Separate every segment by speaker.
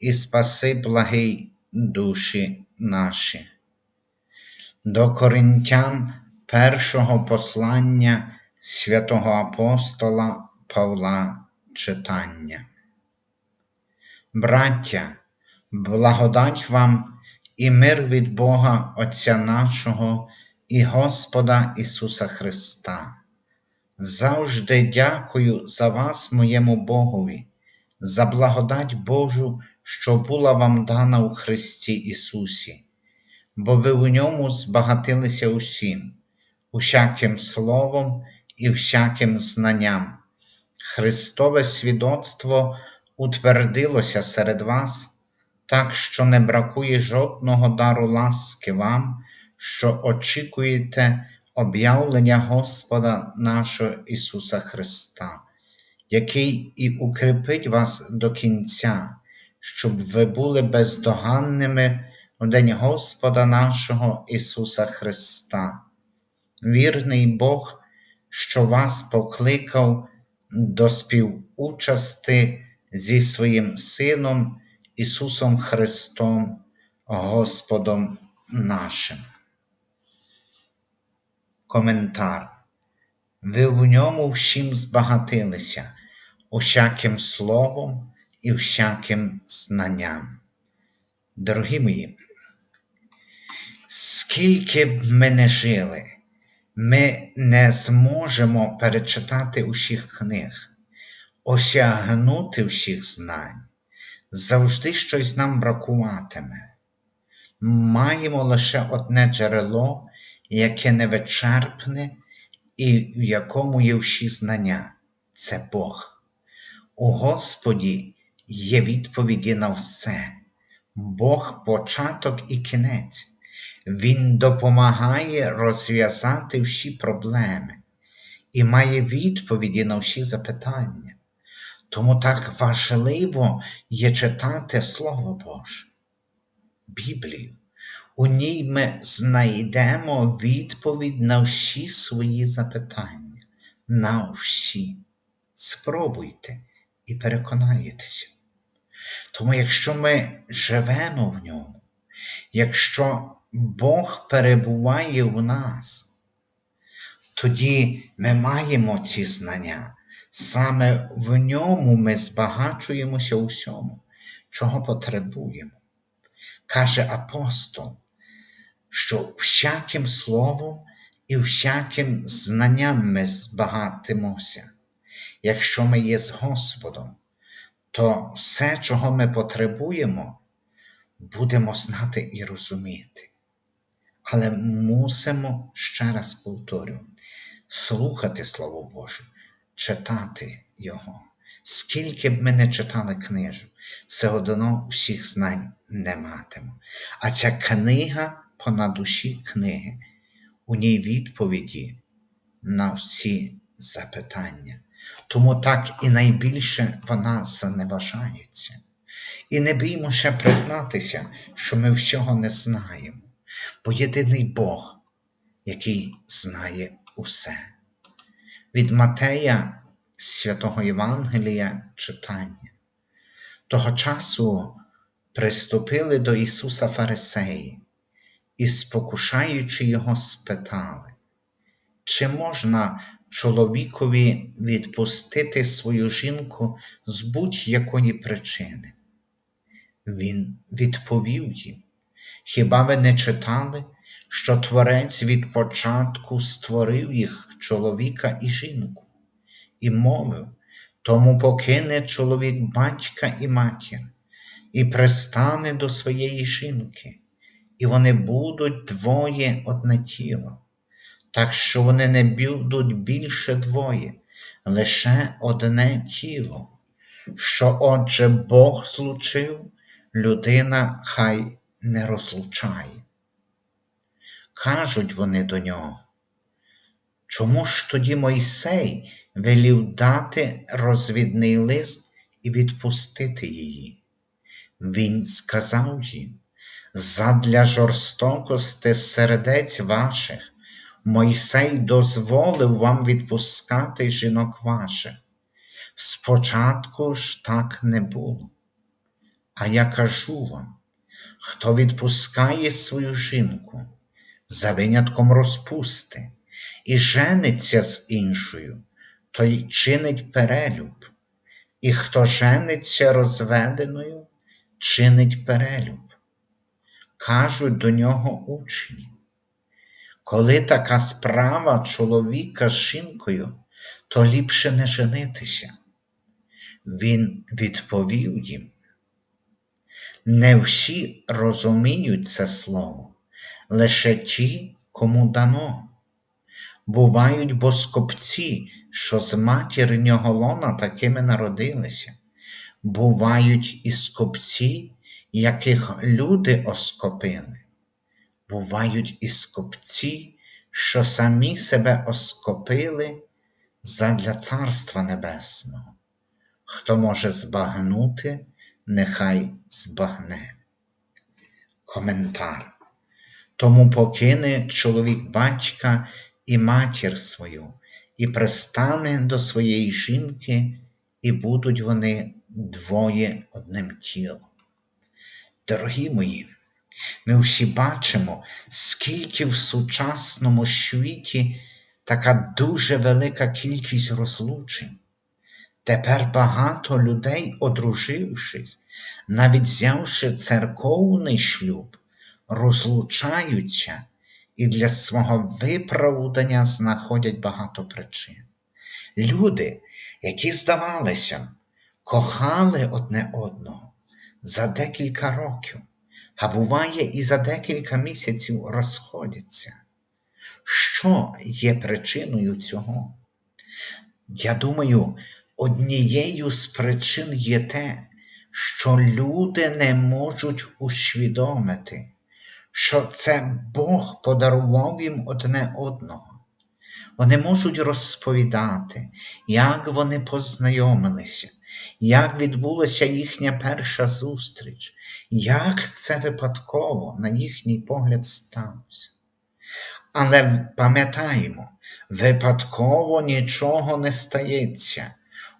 Speaker 1: і спаси благий душі наші. До Коринтян першого послання святого апостола Павла читання. Браття, благодать вам і мир від Бога Отця нашого і Господа Ісуса Христа. Завжди дякую за вас, моєму Богові, за благодать Божу що була вам дана у Христі Ісусі, бо ви у ньому збагатилися усім, усяким словом і всяким знанням. Христове свідоцтво утвердилося серед вас, так що не бракує жодного дару ласки вам, що очікуєте об'явлення Господа нашого Ісуса Христа, який і укріпить вас до кінця щоб ви були бездоганними у день Господа нашого Ісуса Христа. Вірний Бог, що вас покликав до співучасти зі своїм Сином Ісусом Христом, Господом нашим. Коментар. Ви в ньому всім збагатилися, усяким словом і всяким знанням. Дорогі мої, скільки б ми не жили, ми не зможемо перечитати усіх книг, осягнути всіх знань, завжди щось нам бракуватиме. Маємо лише одне джерело, яке невичерпне і в якому є всі знання це Бог. У Господі є відповіді на все. Бог початок і кінець. Він допомагає розв'язати всі проблеми і має відповіді на всі запитання. Тому так важливо є читати Слово Боже, Біблію. У ній ми знайдемо відповідь на всі свої запитання, на всі. Спробуйте і переконаєтеся. Тому якщо ми живемо в ньому, якщо Бог перебуває в нас, тоді ми маємо ці знання. Саме в ньому ми збагачуємося усьому, чого потребуємо. Каже апостол, що всяким словом і всяким знанням ми збагатимося, якщо ми є з Господом то все, чого ми потребуємо, будемо знати і розуміти. Але мусимо, ще раз повторю, слухати Слово Боже, читати Його. Скільки б ми не читали книжок, все одно всіх знань не матимемо. А ця книга понад душі книги, у ній відповіді на всі запитання. Тому так і найбільше вона заневажається. І не біймося признатися, що ми всього не знаємо, бо єдиний Бог, який знає усе. Від Матея святого Євангелія читання. Того часу приступили до Ісуса Фарисеї і, спокушаючи Його, спитали, чи можна чоловікові відпустити свою жінку з будь-якої причини. Він відповів їм: Хіба ви не читали, що Творець від початку створив їх чоловіка і жінку, і мовив, тому покине чоловік батька і матір, і пристане до своєї жінки, і вони будуть двоє одне тіло так що вони не будуть більше двоє, лише одне тіло, що, отже, Бог злучив, людина хай не розлучає. Кажуть вони до нього, чому ж тоді Мойсей велів дати розвідний лист і відпустити її? Він сказав їм, задля жорстокости сердець ваших Мойсей дозволив вам відпускати жінок ваших. Спочатку ж так не було. А я кажу вам, хто відпускає свою жінку за винятком розпусти і жениться з іншою, той чинить перелюб, і хто жениться розведеною, чинить перелюб. Кажуть до нього учні. Коли така справа чоловіка з жінкою, то ліпше не женитися. Він відповів їм. Не всі розуміють це слово, лише ті, кому дано. Бувають боскопці, що з матірнього лона такими народилися. Бувають і скопці, яких люди оскопили. Бувають і скопці, що самі себе оскопили задля Царства Небесного. Хто може збагнути, нехай збагне. Коментар. Тому покине чоловік батька і матір свою, і пристане до своєї жінки, і будуть вони двоє одним тілом. Дорогі мої, ми всі бачимо, скільки в сучасному світі така дуже велика кількість розлучень. Тепер багато людей, одружившись, навіть взявши церковний шлюб, розлучаються і для свого виправдання знаходять багато причин. Люди, які, здавалося, кохали одне одного за декілька років, а буває, і за декілька місяців розходяться. Що є причиною цього? Я думаю, однією з причин є те, що люди не можуть усвідомити, що це Бог подарував їм одне одного. Вони можуть розповідати, як вони познайомилися, як відбулася їхня перша зустріч, як це випадково, на їхній погляд, сталося. Але пам'ятаємо, випадково нічого не стається,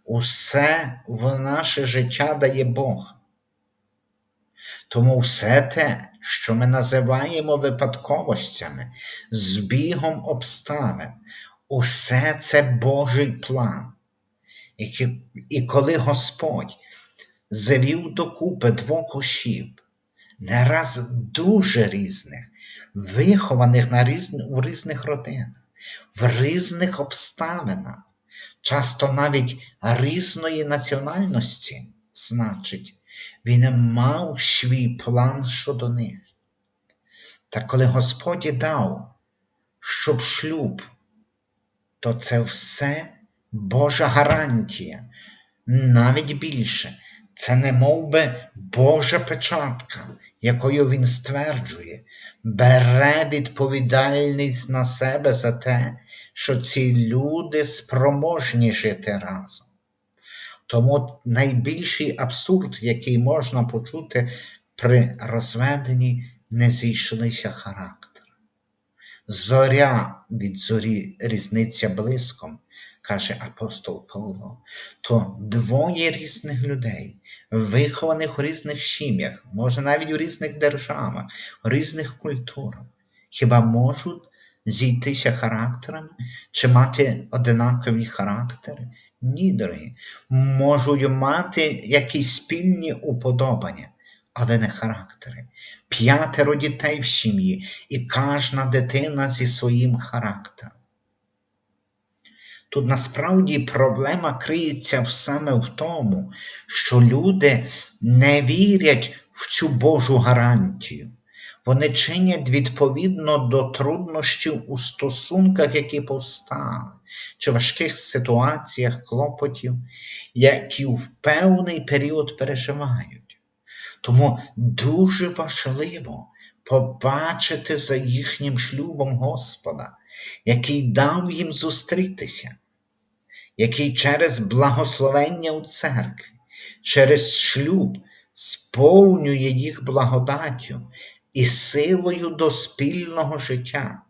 Speaker 1: усе в наше життя дає Бог. Тому все те, що ми називаємо випадковостями, збігом обставин, усе це Божий план. І, коли Господь завів докупи двох осіб, не раз дуже різних, вихованих на різні, у різних родинах, в різних обставинах, часто навіть різної національності, значить, він мав свій план щодо них. Та коли Господь дав, щоб шлюб, то це все Божа гарантія, навіть більше. Це не мов би Божа печатка, якою він стверджує, бере відповідальність на себе за те, що ці люди спроможні жити разом. Тому найбільший абсурд, який можна почути при розведенні, не зійшлися характер. Зоря від зорі різниця близьком, каже апостол Павло, то двоє різних людей, вихованих у різних сім'ях, може навіть у різних державах, у різних культурах, хіба можуть зійтися характерами чи мати одинакові характери? Ні, дорогі, можуть мати якісь спільні уподобання, але не характери. П'ятеро дітей в сім'ї, і кожна дитина зі своїм характером. Тут насправді проблема криється саме в тому, що люди не вірять в цю Божу гарантію. Вони чинять відповідно до труднощів у стосунках, які повстали, чи важких ситуаціях, клопотів, які в певний період переживають. Тому дуже важливо побачити за їхнім шлюбом Господа, який дав їм зустрітися, який через благословення у церкві, через шлюб сповнює їх благодаттю і силою до спільного життя.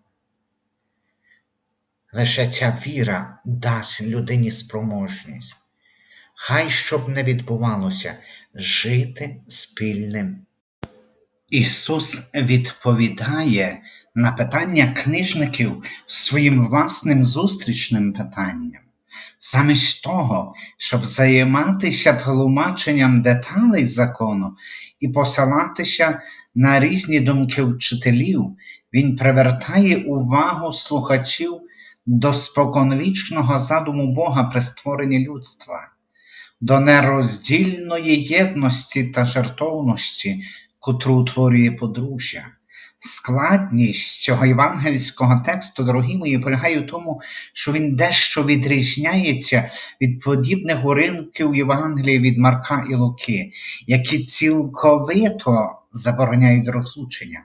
Speaker 1: Лише ця віра дасть людині спроможність. Хай щоб не відбувалося жити спільним. Ісус відповідає на питання книжників своїм власним зустрічним питанням. Замість того, щоб займатися тлумаченням деталей закону і посилатися на різні думки вчителів, він привертає увагу слухачів до споконвічного задуму Бога при створенні людства, до нероздільної єдності та жертовності, котру утворює подружжя. Складність цього євангельського тексту, дорогі мої, полягає в тому, що він дещо відрізняється від подібних уривків Євангелії від Марка і Луки, які цілковито забороняють розлучення.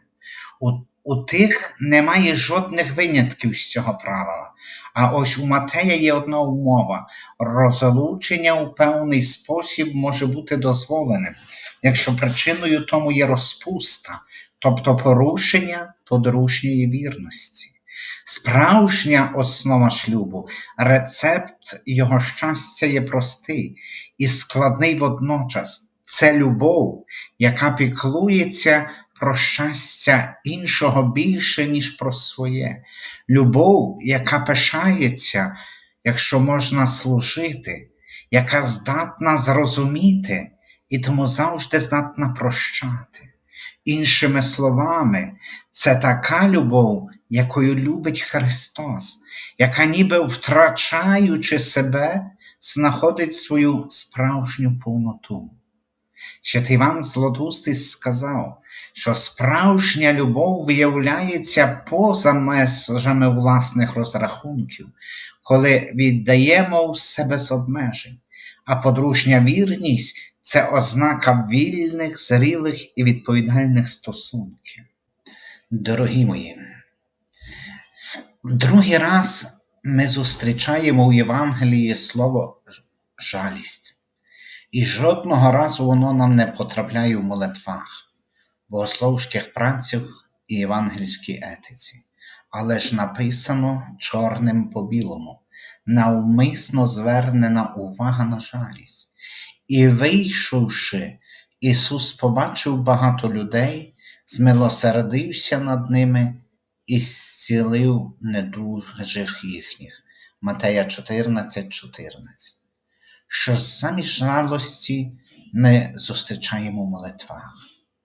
Speaker 1: У, у тих немає жодних винятків з цього правила. А ось у Матея є одна умова: розлучення у певний спосіб може бути дозволеним, якщо причиною тому є розпуста, тобто порушення подружньої вірності. Справжня основа шлюбу, рецепт його щастя є простий і складний водночас. Це любов, яка піклується про щастя іншого більше, ніж про своє. Любов, яка пишається, якщо можна служити, яка здатна зрозуміти і тому завжди здатна прощати. Іншими словами, це така любов, якою любить Христос, яка, ніби втрачаючи себе, знаходить свою справжню повноту. Святий Іван Златоустий сказав, що справжня любов виявляється поза межами власних розрахунків, коли віддаємо себе з обмежень, а подружня вірність це ознака вільних, зрілих і відповідальних стосунків. Дорогі мої, другий раз ми зустрічаємо у Євангелії слово жалість. І жодного разу воно нам не потрапляє в молитвах, богословських працях і євангельській етиці, але ж написано чорним по білому, навмисно звернена увага на жалість. І, вийшовши, Ісус побачив багато людей, змилосердився над ними і зцілив недужих їхніх. Матея 14, 14 що замість жалості ми зустрічаємо в молитвах.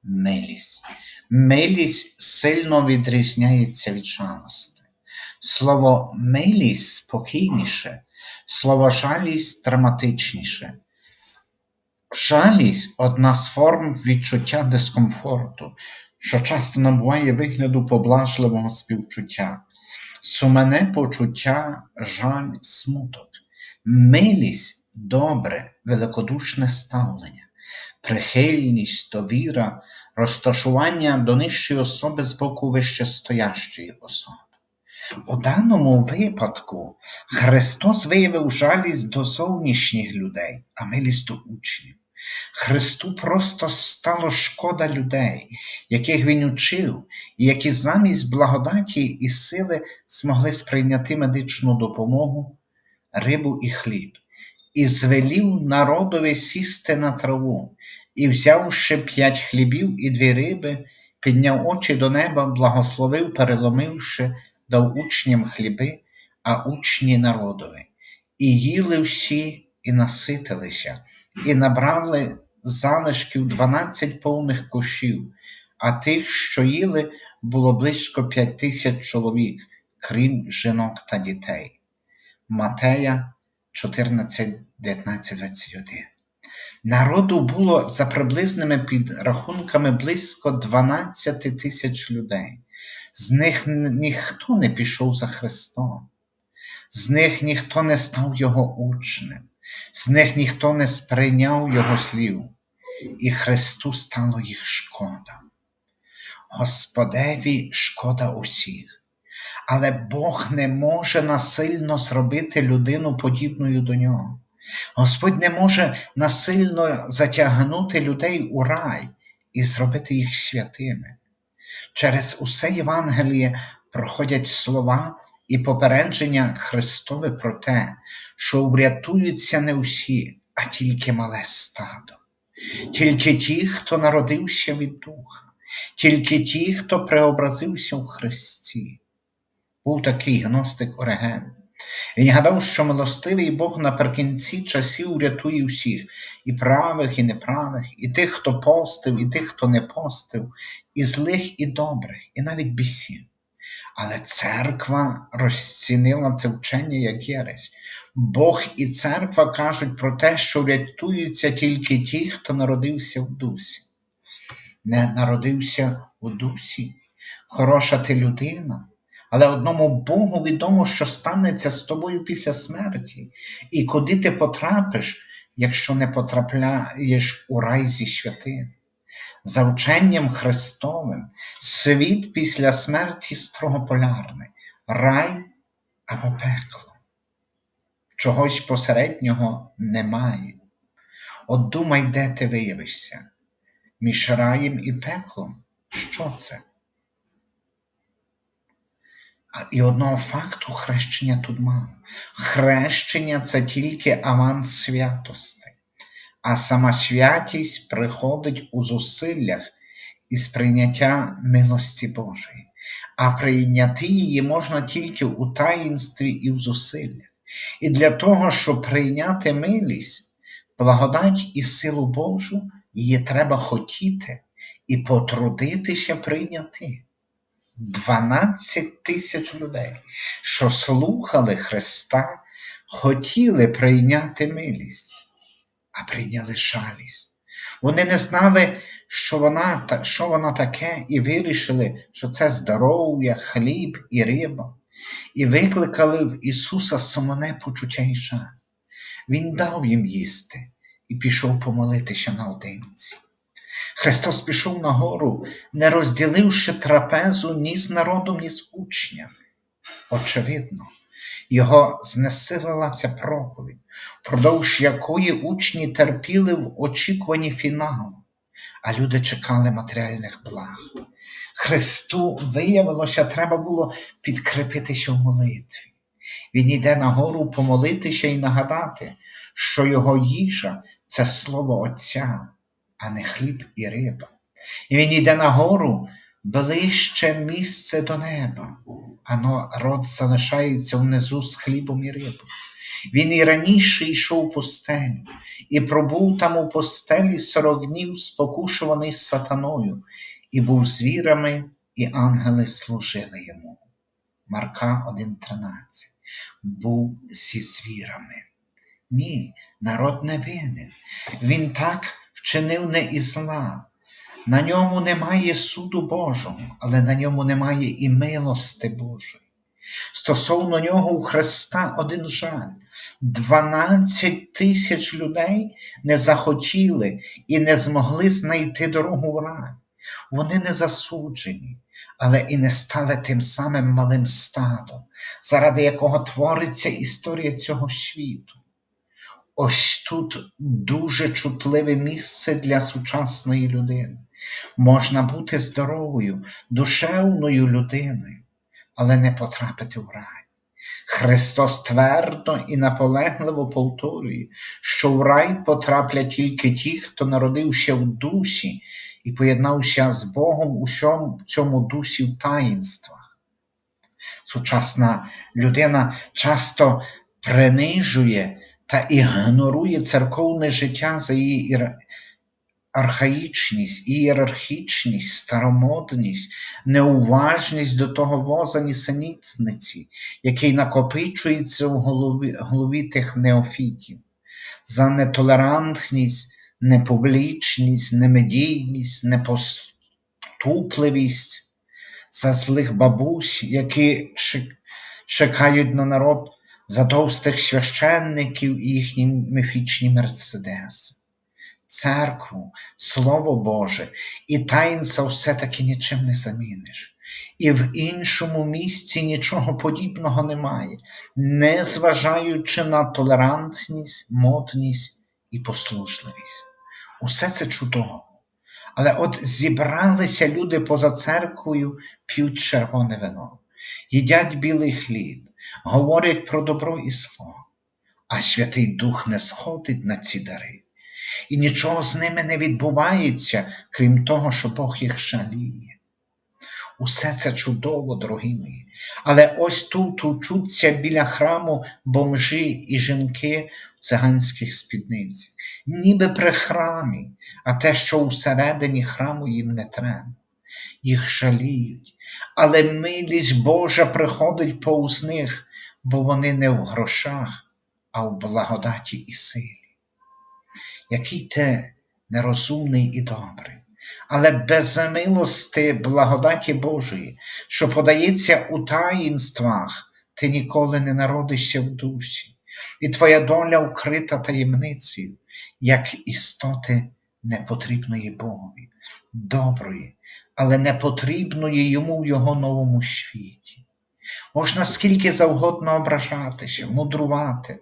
Speaker 1: Милість. Милість сильно відрізняється від жалости. Слово милість спокійніше, слово жалість драматичніше. Жалість одна з форм відчуття дискомфорту, що часто набуває вигляду поблажливого співчуття, сумене почуття, жаль, смуток. Милість добре, великодушне ставлення, прихильність, довіра, розташування до нижчої особи з боку вищестоящої особи. У даному випадку Христос виявив жалість до зовнішніх людей, а милість до учнів. Христу просто стало шкода людей, яких він учив, і які замість благодаті і сили змогли сприйняти медичну допомогу, рибу і хліб, і звелів народові сісти на траву, і, взявши п'ять хлібів і дві риби, підняв очі до неба, благословив, переломивши, дав учням хліби, а учні народові. І їли всі, і наситилися, і набрали залишків дванадцять повних кошів, а тих, що їли, було близько п'ять тисяч чоловік, крім жінок та дітей. Матея 14, 19, 21. Народу було за приблизними підрахунками близько 12 тисяч людей. З них ніхто не пішов за Христом, з них ніхто не став Його учнем, з них ніхто не сприйняв Його слів. і Христу стало їх шкода. Господеві шкода усіх, але Бог не може насильно зробити людину подібною до нього. Господь не може насильно затягнути людей у рай і зробити їх святими. Через усе Євангеліє проходять слова і попередження Христове про те, що врятуються не усі, а тільки мале стадо, тільки ті, хто народився від Духа, тільки ті, хто преобразився в Христі. Був такий гностик Ореген. Він гадав, що милостивий Бог наприкінці часів врятує всіх, і правих, і неправих, і тих, хто постив, і тих, хто не постив, і злих, і добрих, і навіть бісів. Але церква розцінила це вчення як єресь. Бог і церква кажуть про те, що врятуються тільки ті, хто народився в дусі. Не народився у дусі. Хороша ти людина, але одному Богу відомо, що станеться з тобою після смерті, і куди ти потрапиш, якщо не потрапляєш у рай зі святим. За вченням Христовим, світ після смерті строгополярний, рай або пекло. Чогось посереднього немає. От думай, де ти виявишся. Між раєм і пеклом. Що це? І одного факту хрещення тут мало. Хрещення це тільки аванс святости, а сама святість приходить у зусиллях і сприйняття милості Божої, а прийняти її можна тільки у таїнстві і в зусиллях. І для того, щоб прийняти милість, благодать і силу Божу, її треба хотіти і потрудитися прийняти. 12 тисяч людей, що слухали Христа, хотіли прийняти милість, а прийняли шалість. Вони не знали, що вона, що вона таке, і вирішили, що це здоров'я, хліб і риба, і викликали в Ісуса самоне почуття і жаль. Він дав їм їсти і пішов помолитися наодинці. Христос пішов на гору, не розділивши трапезу ні з народом, ні з учнями. Очевидно, його знесилила ця проповідь, впродовж якої учні терпіли в очікуванні фіналу, а люди чекали матеріальних благ. Христу виявилося, треба було підкріпитися в молитві. Він йде на гору помолитися і нагадати, що його їжа це слово Отця а не хліб і риба. І він йде нагору ближче місце до неба, а народ залишається внизу з хлібом і рибою. Він і раніше йшов у пустелю, і пробув там у постелі сорок днів, спокушуваний сатаною, і був звірами, і ангели служили йому. Марка 1,13 Був зі звірами. Ні, народ не винен. Він так вчинив не і зла. На ньому немає суду Божого, але на ньому немає і милости Божої. Стосовно нього у Христа один жаль. Дванадцять тисяч людей не захотіли і не змогли знайти дорогу в рай. Вони не засуджені, але і не стали тим самим малим стадом, заради якого твориться історія цього світу. Ось тут дуже чутливе місце для сучасної людини. Можна бути здоровою, душевною людиною, але не потрапити в рай. Христос твердо і наполегливо повторює, що в рай потраплять тільки ті, хто народився в душі і поєднався з Богом у цьому дусі в таїнствах. Сучасна людина часто принижує та ігнорує церковне життя за її архаїчність, ієрархічність, старомодність, неуважність до того воза нісенітниці, який накопичується в голові, голові тих неофітів, за нетолерантність, непублічність, немедійність, непоступливість, за злих бабусь, які чекають на народ за товстих священників і їхні міфічні мерседеси. церкву, Слово Боже, і таїнця все-таки нічим не заміниш. І в іншому місці нічого подібного немає, незважаючи на толерантність, модність і послужливість. Усе це чудово. Але от зібралися люди поза церквою, п'ють червоне вино, їдять білий хліб, говорять про добро і зло, а Святий Дух не сходить на ці дари. І нічого з ними не відбувається, крім того, що Бог їх жаліє. Усе це чудово, дорогі мої. Але ось тут учуться біля храму бомжі і жінки в циганських спідницях, ніби при храмі, а те, що усередині храму їм не треба. Їх жаліють, але милість Божа приходить повз них, бо вони не в грошах, а в благодаті і силі. Який ти нерозумний і добрий але без милости благодаті Божої, що подається у таїнствах, ти ніколи не народишся в душі, і твоя доля вкрита таємницею, як істоти непотрібної Богові, доброї, але непотрібної йому в його новому світі. Можна скільки завгодно ображатися, мудрувати,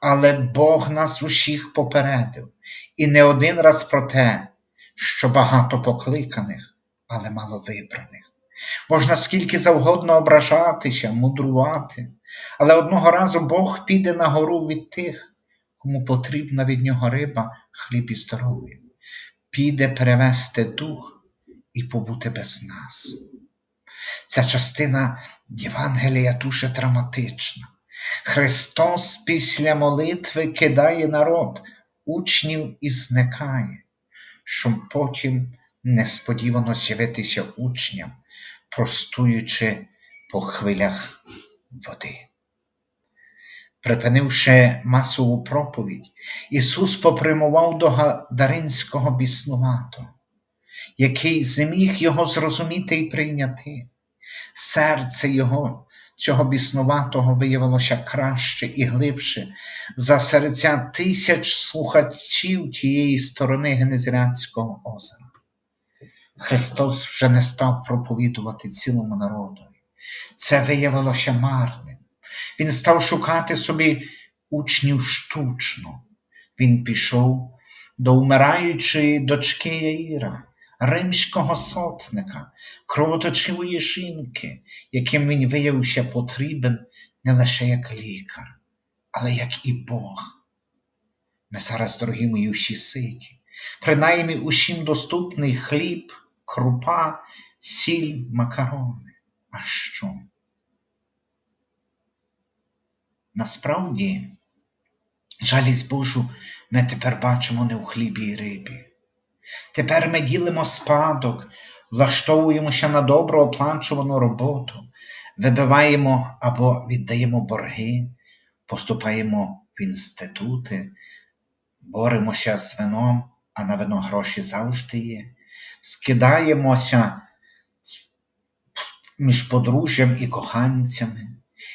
Speaker 1: але Бог нас усіх попередив, і не один раз про те, що багато покликаних, але мало вибраних. Можна скільки завгодно ображатися, мудрувати, але одного разу Бог піде на гору від тих, кому потрібна від нього риба, хліб і здоров'я, піде перевести дух і побути без нас. Ця частина Євангелія дуже драматична. Христос після молитви кидає народ, учнів і зникає щоб потім несподівано з'явитися учням, простуючи по хвилях води. Припинивши масову проповідь, Ісус попрямував до Гадаринського біснуватого, який зміг його зрозуміти і прийняти. Серце його, цього біснуватого, виявилося краще і глибше за серця тисяч слухачів тієї сторони Генезрянського озера. Христос вже не став проповідувати цілому народу. Це виявилося марним. Він став шукати собі учнів штучно. Він пішов до умираючої дочки Яїра, римського сотника, кровоточивої жінки, яким він виявився потрібен не лише як лікар, але як і Бог. Ми зараз, дорогі мої, усі ситі, принаймні усім доступний хліб, крупа, сіль, макарони. А що? Насправді, жалість Божу ми тепер бачимо не у хлібі і рибі. Тепер ми ділимо спадок, влаштовуємося на добро оплачувану роботу, вибиваємо або віддаємо борги, поступаємо в інститути, боремося з вином, а на вино гроші завжди є, скидаємося між подружжям і коханцями,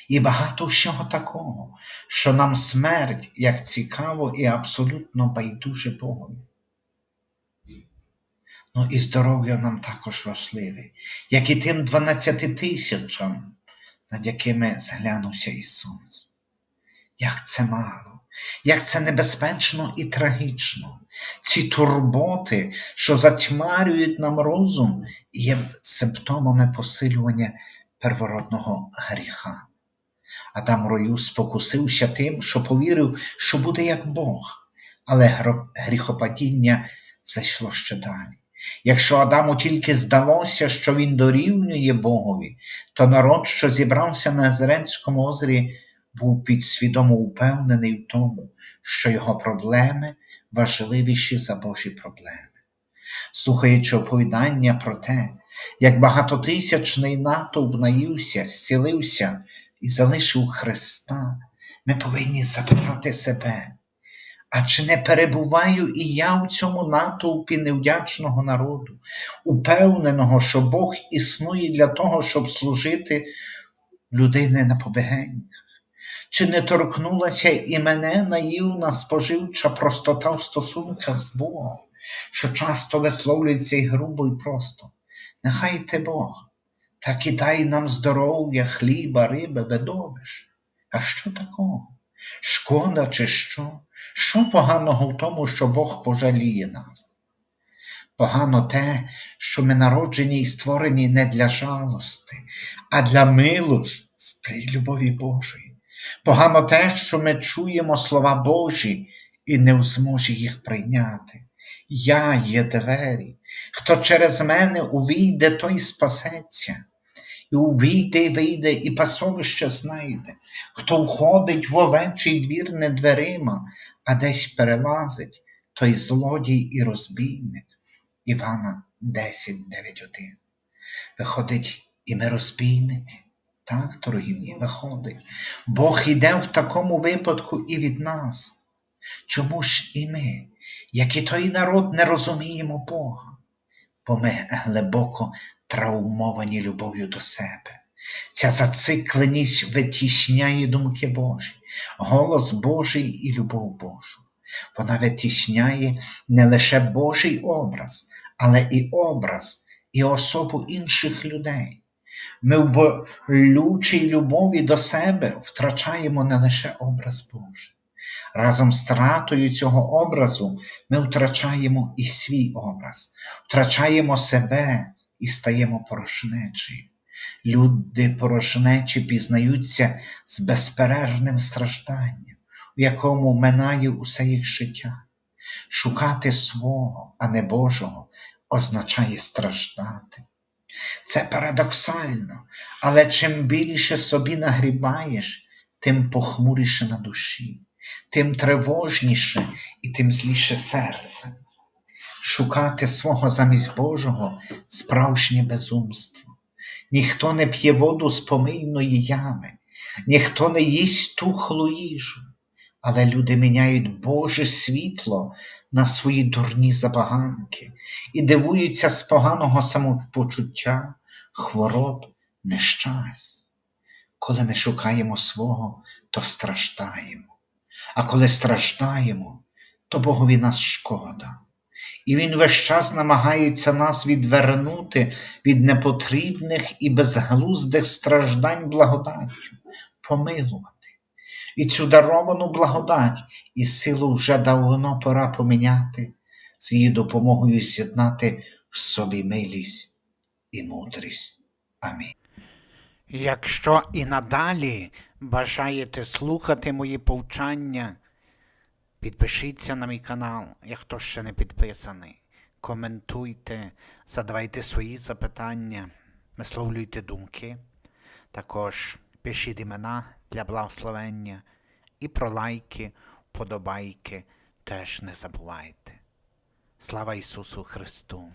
Speaker 1: і багато всього такого, що нам смерть як цікаво і абсолютно байдуже Богові. Ну і здоров'я нам також важливе, як і тим 12 тисячам, над якими зглянувся Ісус. Як це мало, як це небезпечно і трагічно, ці турботи, що затьмарюють нам розум, є симптомами посилювання первородного гріха. Адам рою спокусився тим, що повірив, що буде як Бог, але гріхопадіння зайшло ще далі. Якщо Адаму тільки здалося, що він дорівнює Богові, то народ, що зібрався на Езеренському озері, був підсвідомо упевнений в тому, що його проблеми важливіші за Божі проблеми. Слухаючи оповідання про те, як багатотисячний натовп наївся, зцілився і залишив Христа, ми повинні запитати себе, а чи не перебуваю і я в цьому натовпі невдячного народу, упевненого, що Бог існує для того, щоб служити людини на побегеньках? Чи не торкнулася і мене наївна споживча простота в стосунках з Богом, що часто висловлюється і грубо і просто? Нехай ти Бог, так і нам здоров'я, хліба, риби, видовищ. А що такого? Шкода чи що? Що поганого в тому, що Бог пожаліє нас? Погано те, що ми народжені і створені не для жалости, а для милости й любові Божої. Погано те, що ми чуємо слова Божі і не в змозі їх прийняти. Я є двері. Хто через мене увійде, той спасеться. І увійде, вийде, і пасовище знайде. Хто входить в овечий двір не дверима, а десь перелазить, той злодій і розбійник. Івана 10, 9, 1. Виходить, і ми розбійники. Так, дорогі мої, виходить. Бог іде в такому випадку і від нас. Чому ж і ми, як і той народ, не розуміємо Бога? Бо ми глибоко травмовані любов'ю до себе. Ця зацикленість витісняє думки Божі, голос Божий і любов Божу. Вона витісняє не лише Божий образ, але і образ, і особу інших людей. Ми в болючій любові до себе втрачаємо не лише образ Божий. Разом з втратою цього образу ми втрачаємо і свій образ, втрачаємо себе і стаємо порожнечею. Люди порожнечі пізнаються з безперервним стражданням, в якому минає усе їх життя. Шукати свого, а не Божого, означає страждати. Це парадоксально, але чим більше собі нагрібаєш, тим похмуріше на душі, тим тривожніше і тим зліше серце. Шукати свого замість Божого справжнє безумство. Ніхто не п'є воду з помийної ями, ніхто не їсть тухлу їжу, але люди міняють Боже світло на свої дурні забаганки і дивуються з поганого самопочуття, хвороб, нещасть. Коли ми шукаємо свого, то страждаємо. А коли страждаємо, то Богові нас шкода. І Він весь час намагається нас відвернути від непотрібних і безглуздих страждань благодаттю, помилувати. І цю даровану благодать і силу вже давно пора поміняти, з її допомогою з'єднати в собі милість і мудрість. Амінь.
Speaker 2: Якщо і надалі бажаєте слухати мої повчання, підпишіться на мій канал, як хто ще не підписаний. Коментуйте, задавайте свої запитання, висловлюйте думки. Також пишіть імена для благословення і про лайки, вподобайки теж не забувайте. Слава Ісусу Христу!